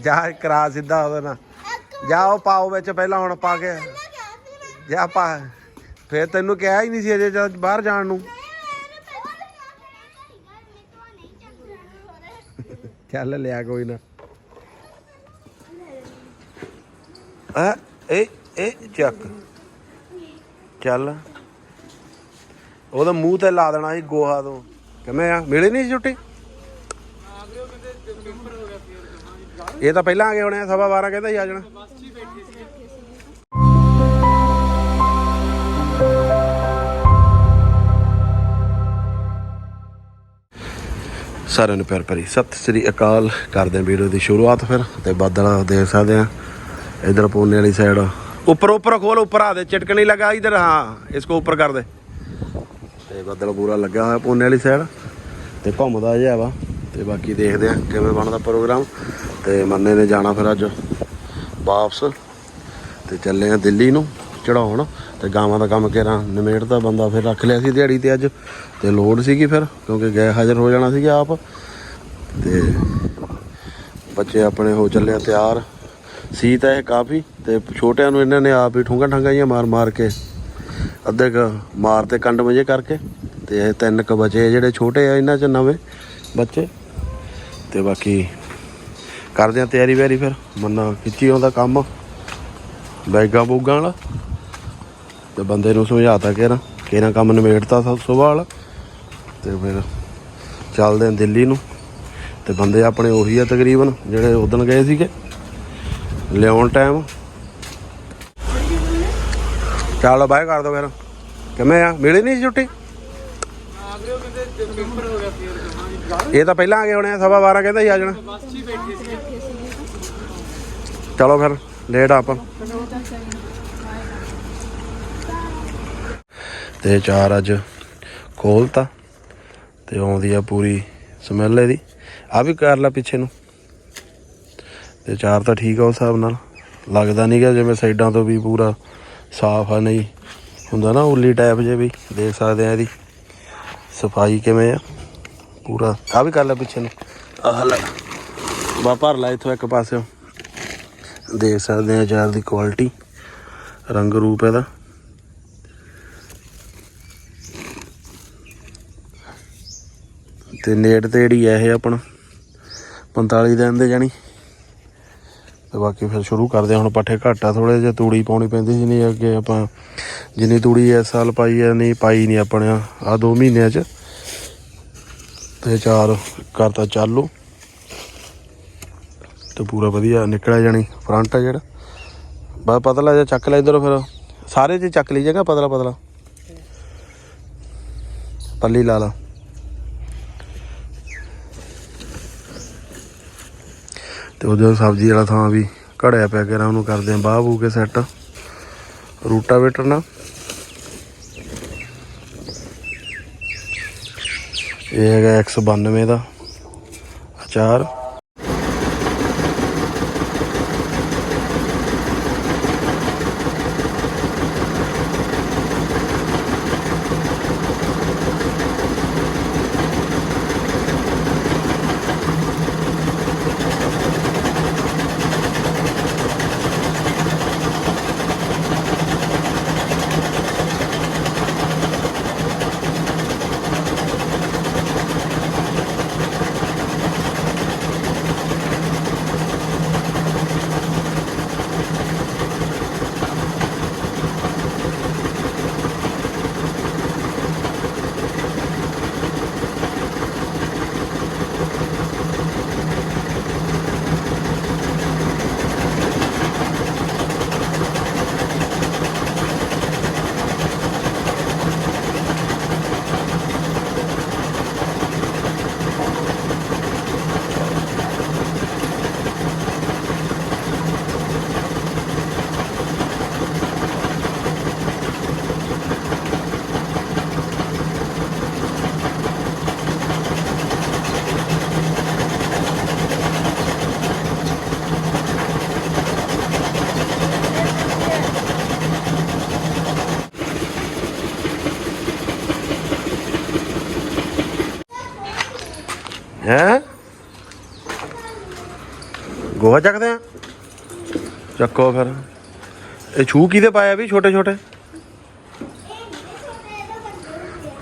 ਜਾ ਕਰਾ ਸਿੱਧਾ ਉਹਦੇ ਨਾਲ। ਜਾ ਉਹ ਪਾਓ ਵਿੱਚ ਪਹਿਲਾਂ ਹੁਣ ਪਾ ਕੇ। ਜਾ ਪਾ। ਫੇਰ ਤੈਨੂੰ ਕਿਹਾ ਹੀ ਨਹੀਂ ਸੀ ਅਜੇ ਜਦ ਬਾਹਰ ਜਾਣ ਨੂੰ। ਚੱਲ ਲਿਆ ਕੋਈ ਨਾ। ਆ ਇਹ ਇਹ ਚੱਕ। ਚੱਲ। ਉਹਦਾ ਮੂੰਹ ਤੇ ਲਾ ਦੇਣਾ ਸੀ ਗੋਹਾ ਤੋਂ। ਕਿਵੇਂ ਆ? ਮਿਲੇ ਨਹੀਂ ਛੁੱਟੀ? ਇਹ ਤਾਂ ਪਹਿਲਾਂ ਆ ਗਏ ਹੋਣੇ ਆ, ਸਵਾ 12 ਕਹਿੰਦਾ ਸੀ ਆ ਜਾਣਾ। ਸਾਰਿਆਂ ਨੂੰ ਪਿਆਰ ਭਰੀ। ਸਤਿ ਸ੍ਰੀ ਅਕਾਲ, ਕਰਦੇ ਹਾਂ ਵੀਡੀਓ ਦੀ ਸ਼ੁਰੂਆਤ ਫਿਰ ਤੇ ਬਾਦਲ ਦੇਖ ਸਕਦੇ ਆ ਇਧਰ ਪੂਨੇ ਵਾਲੀ ਸਾਈਡ ਉੱਪਰ ਉੱਪਰ ਖੋਲ, ਉੱਪਰ ਆ ਦੇ, ਚਟਕ ਨਹੀਂ ਲਗਾ ਇਧਰ, ਹਾਂ ਇਸ ਕੋ ਉੱਪਰ ਕਰ ਦੇ। ਤੇ ਬੱਦਲ ਪੂਰਾ ਲੱਗਾ ਹੋਇਆ ਪੂਨੇ ਵਾਲੀ ਸਾਈਡ ਤੇ ਘੁੰਮਦਾ ਜਿਹਾ ਵਾ। ਤੇ ਬਾਕੀ ਦੇਖਦੇ ਆ ਕਿਵੇਂ ਬਣਦਾ ਪ੍ਰੋਗਰਾਮ। ਤੇ ਮੰਨੇ ਨੇ ਜਾਣਾ ਫਿਰ ਅੱਜ ਵਾਪਸ। ਤੇ ਚੱਲੇ ਆ ਦਿੱਲੀ ਨੂੰ ਚੜਾਉਣ ਤੇ ਗਾਵਾਂ ਦਾ ਕੰਮ ਕੇਰਾ। ਨਿਮੇੜਦਾ ਬੰਦਾ ਫਿਰ ਰੱਖ ਲਿਆ ਸੀ ਦਿਹਾੜੀ ਤੇ ਅੱਜ। ਤੇ ਲੋਡ ਸੀਗੀ ਫਿਰ, ਕਿਉਂਕਿ ਗਏ ਹਾਜ਼ਰ ਹੋ ਜਾਣਾ ਸੀਗਾ ਆਪ। ਤੇ ਬੱਚੇ ਆਪਣੇ ਹੋ ਚੱਲੇ ਆ ਤਿਆਰ। ਸੀ ਤਾਂ ਇਹ ਕਾਫੀ। ਤੇ ਛੋਟਿਆਂ ਨੂੰ ਇਹਨਾਂ ਨੇ ਆਪ ਹੀ ਠੁੰਗਾ ਠੰਗਾਈਆਂ ਮਾਰ ਮਾਰ ਕੇ ਅੱਧੇ ਕ ਮਾਰ ਤੇ ਕੰਡ ਵਜੇ ਕਰਕੇ। ਤੇ ਇਹ ਤਿੰਨ ਕ ਬਚੇ ਜਿਹੜੇ ਛੋਟੇ ਆ, ਇਹਨਾਂ ਚ ਨਵੇਂ ਬੱਚੇ। ਤੇ ਬਾਕੀ ਕਰਦੇ ਆ ਤਿਆਰੀ ਵੈਰੀ ਫਿਰ। ਮੰਨਾ ਖਿੱਚੀ ਆਉਂਦਾ ਕੰਮ, ਬੈਗਾਂ ਬੂਗਾਂ ਵਾਲਾ, ਤੇ ਬੰਦੇ ਨੂੰ ਸਮਝਾਤਾ ਕਿ ਨਾ ਕਿਹਨਾਂ ਕੰਮ ਨਿਬੇੜਤਾ ਸਭ ਸੁਬਾਹ ਵਾਲਾ। ਤੇ ਫਿਰ ਚੱਲਦੇ ਆ ਦਿੱਲੀ ਨੂੰ, ਤੇ ਬੰਦੇ ਆਪਣੇ ਉਹੀ ਆ ਤਕਰੀਬਨ, ਜਿਹੜੇ ਉਦਣ ਗਏ ਸੀਗੇ। ਲਿਆਉਣ ਟਾਈਮ ਚਲੋ ਬਾਏ ਕਰ ਦੋ ਫਿਰ। ਕਿਵੇਂ ਆ? ਮਿਲੇ ਨਹੀਂ ਸੀ ਛੁੱਟੀ? ਇਹ ਤਾਂ ਪਹਿਲਾਂ ਆ ਗਏ ਹੋਣੇ ਆ, ਸਵਾ 12 ਕਹਿੰਦਾ ਸੀ ਆ ਜਾਣਾ। ਚਲੋ ਫਿਰ ਲੇਟ ਆਪਾਂ। ਤੇ ਚਾਰ ਅੱਜ ਖੋਲਤਾ ਤੇ ਆਉਂਦੀ ਆ ਪੂਰੀ ਸਮੈਲ ਇਹਦੀ। ਆ ਵੀ ਕਰ ਲੈ ਪਿੱਛੇ ਨੂੰ। ਤੇ ਚਾਰ ਤਾਂ ਠੀਕ ਆ ਉਸ ਹਿਸਾਬ ਨਾਲ। ਲੱਗਦਾ ਨਹੀਂ ਨਹੀਂਗਾ ਜਿਵੇਂ ਸਾਈਡਾਂ ਤੋਂ ਵੀ ਪੂਰਾ ਸਾਫ਼ ਆ, ਨਹੀਂ। ਹੁੰਦਾ ਨਾ ਉੱਲੀ ਟਾਈਪ ਜੇ ਵੀ, ਦੇਖ ਸਕਦੇ ਆ ਇਹਦੀ। ਸਫ਼ਾਈ ਕਿਵੇਂ ਆ? ਪੂਰਾ। ਆ ਵੀ ਕਰ ਲੈ ਪਿੱਛੇ ਨੂੰ। ਆਹ ਲੈ। ਬਾ ਭਰ ਲੈ ਇਥੋਂ ਇੱਕ ਪਾਸੇ ਦੇਖ ਸਕਦੇ ਆ ਚਾਰ ਦੀ ਕੁਆਲਿਟੀ ਰੰਗ ਰੂਪ ਇਹਦਾ। ਤੇ ਨੇੜ ਤੇ ਜਿਹੜੀ ਹੈ ਇਹ ਆਪਣਾ। 45 ਦਿਨ ਦੇ ਜਾਣੀ। ਤੇ ਬਾਕੀ ਫਿਰ ਸ਼ੁਰੂ ਕਰਦੇ ਹਾਂ ਹੁਣ ਪੱਠੇ ਘੱਟ ਆ ਥੋੜੇ ਜਿਹਾ, ਤੂੜੀ ਪਾਉਣੀ ਪੈਂਦੀ ਸੀ ਨਹੀਂ ਅੱਗੇ ਆਪਾਂ ਜਿੰਨੀ ਤੂੜੀ ਇਸ ਸਾਲ ਪਾਈ ਹੈ ਨਹੀਂ ਪਾਈ ਨਹੀਂ ਆਪਣੇ ਆ। ਦੋ ਮਹੀਨਿਆਂ ਚ। ਤੇ ਚਾਰ ਕਰਤਾ ਚਾਲੂ। ਤੇ ਪੂਰਾ ਵਧੀਆ ਨਿਕਲਿਆ ਜਾਣੀ ਫਰੰਟ ਆ ਜਿਹੜਾ। ਬਸ ਪਤਲਾ ਜਿਹਾ ਚੱਕ ਲੈ ਇਧਰ ਫਿਰ। ਸਾਰੇ ਚ ਚੱਕ ਲਈ ਜਗਾ ਪਤਲਾ ਪਤਲਾ? ਪੱਲੀ ਲਾ ਲਾ। ਤੇ ਉਹਦੇ ਸਬਜ਼ੀ ਵਾਲਾ ਥਾਂ ਵੀ ਘੜਿਆ ਪਿਆ ਕੇ ਉਹਨੂੰ ਕਰਦੇ ਆ ਬਾਹ ਬੂ ਕੇ ਸੈੱਟ ਰੂਟਾਵੇਟਰ ਨਾਲ। ਇਹ ਹੈਗਾ 192 ਦਾ ਅਚਾਰ ਹੈ? ਗੋਹਾ ਚੱਕਦੇ ਆ? ਚੱਕੋ ਫਿਰ। ਇਹ ਛੂ ਕਿਹਦੇ ਪਾਇਆ ਵੀ ਛੋਟੇ ਛੋਟੇ?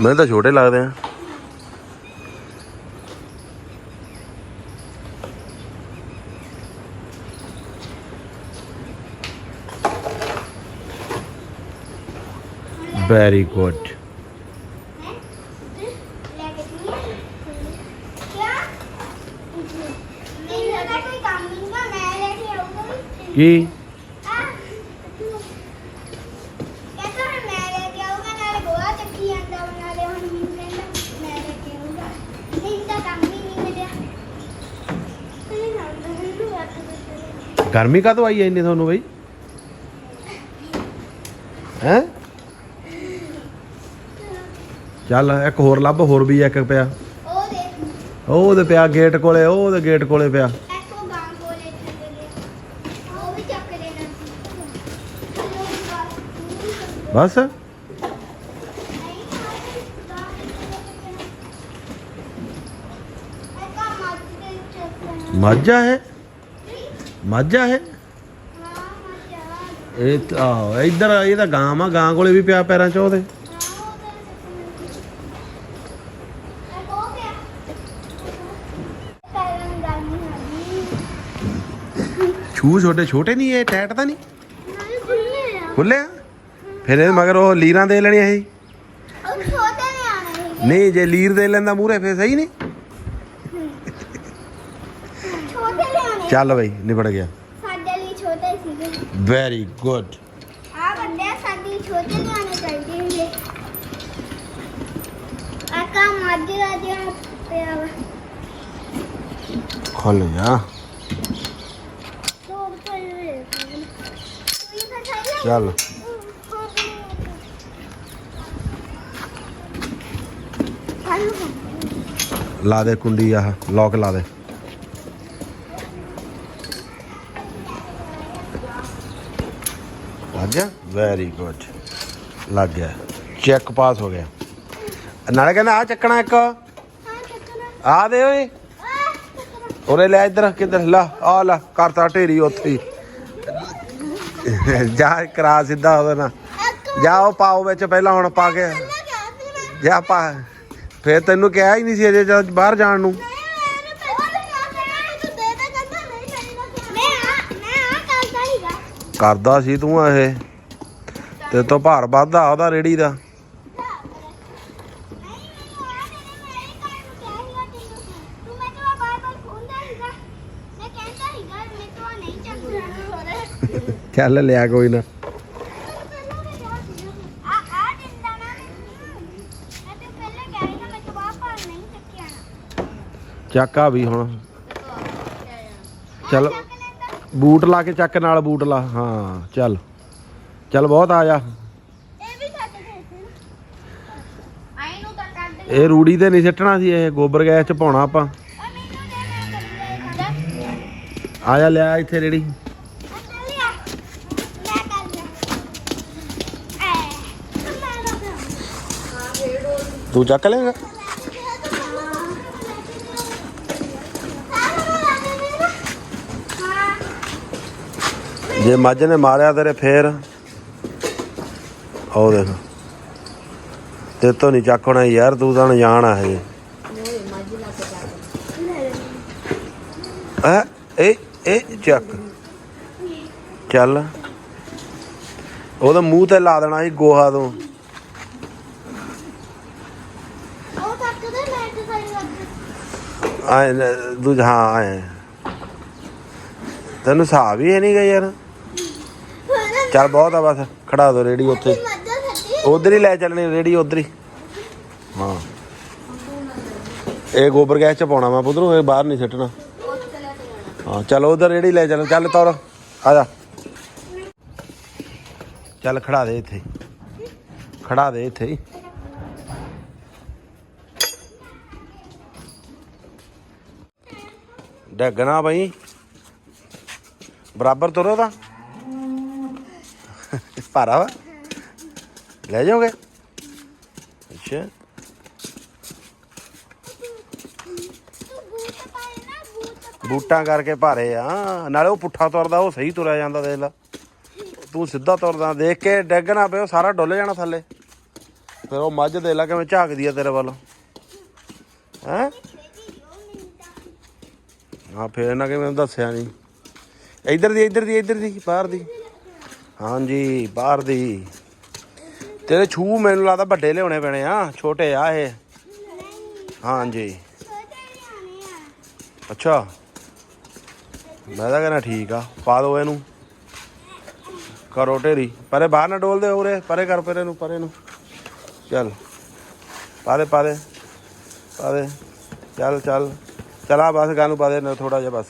ਮੈਨੂੰ ਤਾਂ ਛੋਟੇ ਲੱਗਦੇ ਆ। ਵੈਰੀ ਗੁੱਡ ਕੀ? ਗਰਮੀ ਕਾ ਆਈ ਐ ਇੰਨੀ ਤੁਹਾਨੂੰ ਬਈ? ਹੈ? ਚੱਲ, ਇੱਕ ਹੋਰ ਲੱਭ, ਹੋਰ ਵੀ ਇੱਕ ਪਿਆ। ਉਹ ਉਹਦੇ ਪਿਆ ਗੇਟ ਕੋਲੇ ਉਹ ਉਹਦੇ ਗੇਟ ਕੋਲੇ ਪਿਆ। ਐਕੋ ਗਾਂ ਕੋਲੇ ਚਲੇ ਗਏ ਉਹ ਵੀ ਚੱਕ ਲੈਣਾ ਸੀ। ਬਸ? ਮਾਝਾ ਹੈ ਮਾਝਾ ਹੈ ਇਹ ਤਾਂ ਆਹੋ, ਇੱਧਰ ਇਹ ਤਾਂ ਗਾਂ ਆ ਗਾਂ ਕੋਲੇ ਵੀ ਪਿਆ ਪੈਰਾਂ 'ਚ ਉਹਦੇ। ਛੂ ਛੋਟੇ ਛੋਟੇ ਨਹੀਂ ਇਹ ਟੈਟ ਤਾਂ ਨਹੀਂ? ਖੁੱਲੇ ਆ। ਫਿਰ ਇਹ ਮਗਰ ਉਹ ਲੀਰਾਂ ਦੇ ਲੈਣੀਆਂ ਸੀ। ਨਹੀਂ ਜੇ ਲੀਰ ਦੇ ਲੈਂਦਾ ਮੂਰੇ ਫੇਰ ਸਹੀ ਨਹੀਂ? ਚੱਲ ਬਈ ਨਿਬੜ ਗਿਆ। ਸਾਡੇ ਲਈ ਛੋਟੇ ਸੀਗੇ। ਵੈਰੀ ਗੁੱਡ ਆ ਬੰਦੇ ਸਾਡੀ ਛੋਟੇ ਲਿਆਣੇ ਚਾਹੀਦੇ ਹੁੰਦੇ ਆਕਾ ਮਾਝੇ ਦਾ ਜਿਹਾ ਪਿਆ ਵਾ। ਖੁੱਲ ਜਾ ਦੋ ਰੁਪਏ ਹੋਏ ਕੋਈ ਤਾਂ ਚਾਹੀਦਾ ਚੱਲ ਲਾ ਦੇ ਕੁੰਡੀ ਆਹ ਲੋਕ ਲਾ ਦੇ। ਲੱਗ ਗਿਆ? ਵੈਰੀ ਗੁੱਡ ਲੱਗ ਗਿਆ। ਚੈੱਕ ਪਾਸ ਹੋ ਗਿਆ। ਨਾਲੇ ਕਹਿੰਦਾ ਆ ਚੱਕਣਾ ਇੱਕ। ਹਾਂ ਚੱਕਣਾ ਆ ਦੇ ਓਏ ਉਰੇ ਲੈ ਇੱਧਰ ਕਿੱਧਰ? ਲਾ ਆ ਲਾ ਕਰਤਾ ਢੇਰੀ ਉੱਥੇ ਹੀ। ਜਾ ਕਰਾ ਸਿੱਧਾ ਉਹਦੇ ਨਾਲ। ਜਾ ਉਹ ਪਾਓ ਵਿੱਚ ਪਹਿਲਾਂ ਹੁਣ ਪਾ ਕੇ। ਜਾ ਪਾ। ਫੇਰ ਤੈਨੂੰ ਕਿਹਾ ਹੀ ਨਹੀਂ ਸੀ ਅਜੇ ਜਦ ਬਾਹਰ ਜਾਣ ਨੂੰ। ਕਰਦਾ ਕਰਦਾ ਸੀ ਤੂੰ ਇਹ। ਤੇ ਤੋਂ ਭਾਰ ਵੱਧਦਾ ਉਹਦਾ ਰੇੜੀ ਦਾ। ਚੱਲ ਲਿਆ ਕੋਈ ਨਾ। ਚੱਕ ਆ ਵੀ ਹੁਣ। ਚੱਲ। ਬੂਟ ਲਾ ਕੇ ਚੱਕ ਨਾਲ ਬੂਟ ਲਾ। ਹਾਂ, ਚੱਲ। ਚੱਲ ਬਹੁਤ ਆ ਜਾ। ਇਹ ਵੀ ਤਾਂ ਰੂੜੀ ਤੇ ਨਹੀਂ ਸਿੱਟਣਾ ਸੀ, ਇਹ ਗੋਬਰ ਗੈਸ ਚ ਪਾਉਣਾ ਆਪਾਂ। ਆ ਲਿਆ ਆ ਜਾ, ਲਿਆ ਇੱਥੇ ਰੇੜੀ ਅੱਛਾ ਲਿਆ ਮੈਂ ਕਰ ਲਿਆ ਐ ਮੈਂ ਰੱਖਿਆ ਤੂੰ ਚੱਕ ਲੇਗਾ ਜੇ ਮੱਝ ਨੇ ਮਾਰਿਆ ਤੇਰੇ ਫੇਰ, ਆਓ ਦੇਖ। ਤੇ ਤੋਂ ਨਹੀਂ ਚੱਕ ਯਾਰ, ਤੂੰ ਤਾਂ ਜਾਣ ਆ ਹਜੇ ਆ ਇਹ ਇਹ ਚੱਕ। ਚੱਲ। ਉਹਦਾ ਮੂੰਹ ਤੇ ਲਾ ਦੇਣਾ ਸੀ ਗੋਹਾ ਤੋਂ। ਉਹ ਤੱਕ ਦੇ ਮੈਂ ਤੇ ਸਾਰੀ ਲੱਗ ਆਏ ਦੂਜਾ ਹਾਂ ਆਏ। ਤੈਨੂੰ ਹਿਸਾਬ ਹੀ ਹੈ ਨਹੀਂ ਗਾ ਯਾਰ? ਚੱਲ ਬਹੁਤ ਆ ਬਸ ਖੜਾ ਦੋ ਰੇੜੀ ਉੱਥੇ। ਮੱਝਾਂ ਛੱਡੀ ਉਧਰ ਹੀ ਲੈ ਚੱਲਣੀ ਰੇੜੀ ਉਧਰ ਹੀ। ਹਾਂ। ਇਹ ਗੋਬਰ ਗੈਸ ਚ ਪਾਉਣਾ ਵਾ ਪੁੱਤਰੋਂ ਇਹ ਬਾਹਰ ਨਹੀਂ ਸਿੱਟਣਾ ਹਾਂ ਚੱਲ ਉਧਰ ਰੇੜੀ ਲੈ ਚੱਲ ਚੱਲ ਤੌਰ। ਆ ਜਾ। ਚੱਲ ਖੜਾ ਦੇ ਇੱਥੇ। ਖੜਾ ਦੇ ਇੱਥੇ। ਹੀ। ਡੈਗਣਾ ਬਾਈ ਬਰਾਬਰ ਤੁਰੋ ਤਾਂ। ਭਾਰਾ ਵਾ। ਲੈ ਜਾਓਗੇ? ਅੱਛਾ। ਬੂਟਾਂ ਕਰਕੇ ਭਾਰੇ ਆ। ਨਾਲੇ ਉਹ ਪੁੱਠਾ ਤੁਰਦਾ, ਉਹ ਸਹੀ ਤੁਰਿਆ ਜਾਂਦਾ, ਦੇਖ ਲਾ। ਤੂੰ ਸਿੱਧਾ ਤੁਰਦਾ, ਦੇਖ ਕੇ ਡੈਗਣਾ ਪਿਓ, ਸਾਰਾ ਡੁੱਲ ਜਾਣਾ ਥੱਲੇ। ਫਿਰ ਉਹ ਮੱਝ ਦੇ ਲਾ ਕਿਵੇਂ ਝਾਕਦੀ ਆ ਤੇਰੇ ਵੱਲ। ਹੈ? ਹਾਂ, ਫੇਰ ਨਾ ਕਿਵੇਂ ਦੱਸਿਆ ਨਹੀਂ ਇੱਧਰ ਦੀ ਇੱਧਰ ਦੀ ਇੱਧਰ ਦੀ, ਬਾਹਰ ਦੀ। ਹਾਂਜੀ, ਬਾਹਰ ਦੀ। ਤੇਰੇ ਛੂ ਮੈਨੂੰ ਲੱਗਦਾ ਵੱਡੇ ਲਿਆਉਣੇ ਪੈਣੇ ਆ, ਛੋਟੇ ਆ ਇਹ। ਹਾਂਜੀ। ਅੱਛਾ। ਮੈਂ ਤਾਂ ਕਹਿੰਦਾ ਠੀਕ ਆ, ਪਾ ਦੋ ਇਹਨੂੰ। ਕਰੋ ਢੇਰੀ। ਪਰੇ ਬਾਹਰ ਨਾ ਡੋਲਦੇ ਦੇ ਉਰੇ, ਪਰੇ ਕਰ ਪਰੇ ਨੂੰ ਪਰੇ ਨੂੰ। ਚੱਲ। ਪਾ ਦੇ ਪਾ ਦੇ। ਪਾ ਦੇ। ਚੱਲ ਚੱਲ। ਚਲਾ ਬਸ ਗਾਨੂੰ ਪਾ ਦੇ ਥੋੜਾ ਜਿਹਾ ਬਸ।